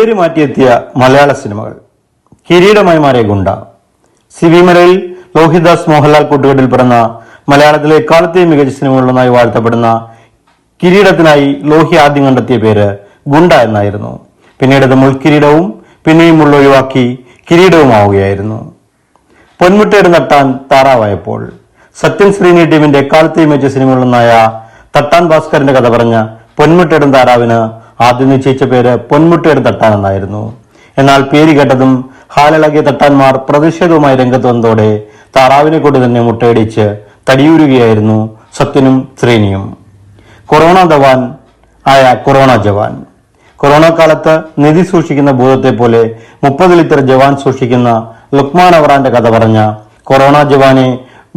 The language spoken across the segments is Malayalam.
പേര് മാറ്റിയെത്തിയ മലയാള സിനിമകൾ. കിരീടമായി മാറിയ ഗുണ്ട. സിവിമലയിൽ ലോഹിദാസ് മോഹൻലാൽ കൂട്ടുകെട്ടിൽ പിറന്ന മലയാളത്തിലെ എക്കാലത്തെയും മികച്ച സിനിമകളിലൊന്നായി വാഴ്ത്തപ്പെടുന്ന കിരീടത്തിനായി ലോഹി ആദ്യം കണ്ടെത്തിയ പേര് ഗുണ്ട എന്നായിരുന്നു. പിന്നീട് അത് മുൾക്കിരീടവും പിന്നെയും മുള്ളൊഴിവാക്കി കിരീടവുമാവുകയായിരുന്നു. പൊന്മുട്ടയുടെ തട്ടാൻ താറാവായപ്പോൾ സത്യൻ ശ്രീനി ടീമിന്റെ എക്കാലത്തെയും മികച്ച സിനിമകളിലൊന്നായ തട്ടാൻ ഭാസ്കറിന്റെ കഥ പറഞ്ഞ പൊന്മുട്ടയുടെ താറാവിന് ആദ്യം നിശ്ചയിച്ച പേര് പൊന്മുട്ടയുടെ തട്ടാൻ എന്നായിരുന്നു എന്നാൽ പേര് കേട്ടതും ഹാലിളകിയ തട്ടാന്മാർ പ്രതിഷേധവുമായി രംഗത്ത് വന്നതോടെ താറാവിനെ കൊണ്ട് തന്നെ മുട്ടയടിച്ച് തടിയൂരുകയായിരുന്നു സത്യനും ശ്രീനിയും. കൊറോണ ധവാൻ ആയ കൊറോണ ജവാൻ. കൊറോണ കാലത്ത് നിധി സൂക്ഷിക്കുന്ന ഭൂതത്തെ പോലെ മുപ്പത് ലിറ്റർ ജവാൻ സൂക്ഷിക്കുന്ന ലുക്മാൻ അവറാന്റെ കഥ പറഞ്ഞ കൊറോണ ജവാനെ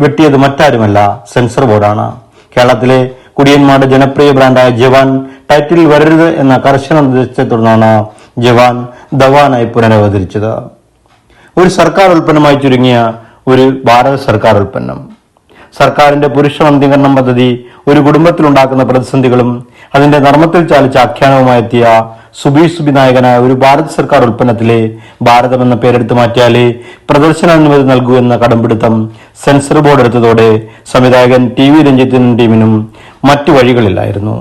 വെട്ടിയത് മറ്റാരുമല്ല സെൻസർ ബോർഡാണ്. കേരളത്തിലെ കുടിയന്മാരുടെ ജനപ്രിയ ബ്രാൻഡായ ജവാൻ ടൈറ്റിൽ വരരുത് എന്ന കർശന നിർദ്ദേശത്തെ തുടർന്നാണ് ജവാൻ ദവാനായി പുനരവതരിച്ചത്. ഒരു സർക്കാർ ഉൽപ്പന്നമായി ചുരുങ്ങിയ ഒരു ഭാരത സർക്കാർ ഉൽപ്പന്നം. സർക്കാരിന്റെ പുരുഷ വന്ധീകരണം പദ്ധതി ഒരു കുടുംബത്തിൽ ഉണ്ടാക്കുന്ന പ്രതിസന്ധികളും അതിന്റെ നർമ്മത്തിൽ ചാലിച്ച ആഖ്യാനവുമായി എത്തിയ സുബീഷ് സുബി നായകനായ ഒരു ഭാരത് സർക്കാർ ഉൽപ്പന്നത്തിലെ ഭാരതം എന്ന പേരെടുത്ത് മാറ്റിയാലേ പ്രദർശനാനുമതി നൽകൂ എന്ന കടമ്പിടുത്തം സെൻസർ ബോർഡ് എടുത്തതോടെ സംവിധായകൻ ടി വി രഞ്ജിത്തിനും ടീമിനും മറ്റു വഴികളില്ലായിരുന്നു.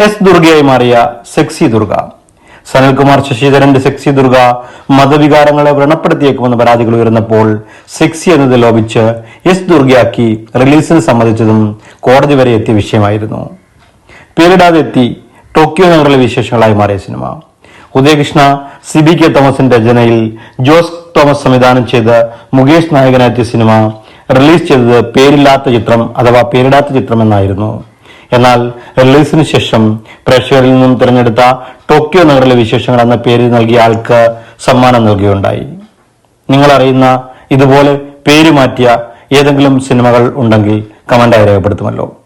എസ് ദുർഗയായി മാറിയ സെക്സി ദുർഗ. സനൽകുമാർ ശശിധരന്റെ സെക്സി ദുർഗ മതവികാരങ്ങളെ വ്രണപ്പെടുത്തിയേക്കുമെന്ന പരാതികൾ ഉയർന്നപ്പോൾ സെക്സി എന്നത് ലോപിച്ച് എസ് ദുർഗയാക്കി റിലീസിന് സമ്മതിച്ചതും കോടതി വരെ എത്തിയ വിഷയമായിരുന്നു. പേരിടാതെ എത്തി ടോക്കിയോ നഗറിലെ വിശേഷങ്ങളായി മാറിയ സിനിമ. ഉദയകൃഷ്ണ സി ബി കെ തോമസിന്റെ രചനയിൽ ജോസ് തോമസ് സംവിധാനം ചെയ്ത് മുകേഷ് നായകനെത്തിയ സിനിമ റിലീസ് ചെയ്തത് പേരില്ലാത്ത ചിത്രം അഥവാ പേരിടാത്ത ചിത്രം എന്നായിരുന്നു. എന്നാൽ റിലീസിന് ശേഷം പ്രേക്ഷകരിൽ നിന്നും തിരഞ്ഞെടുത്ത ടോക്കിയോ നഗറിലെ വിശേഷങ്ങൾ എന്ന പേര് നൽകിയ ആൾക്ക് സമ്മാനം നൽകുകയുണ്ടായി. നിങ്ങൾ അറിയുന്ന ഇതുപോലെ പേര് മാറ്റിയ ഏതെങ്കിലും സിനിമകൾ ഉണ്ടെങ്കിൽ കമന്റായി രേഖപ്പെടുത്തുമല്ലോ.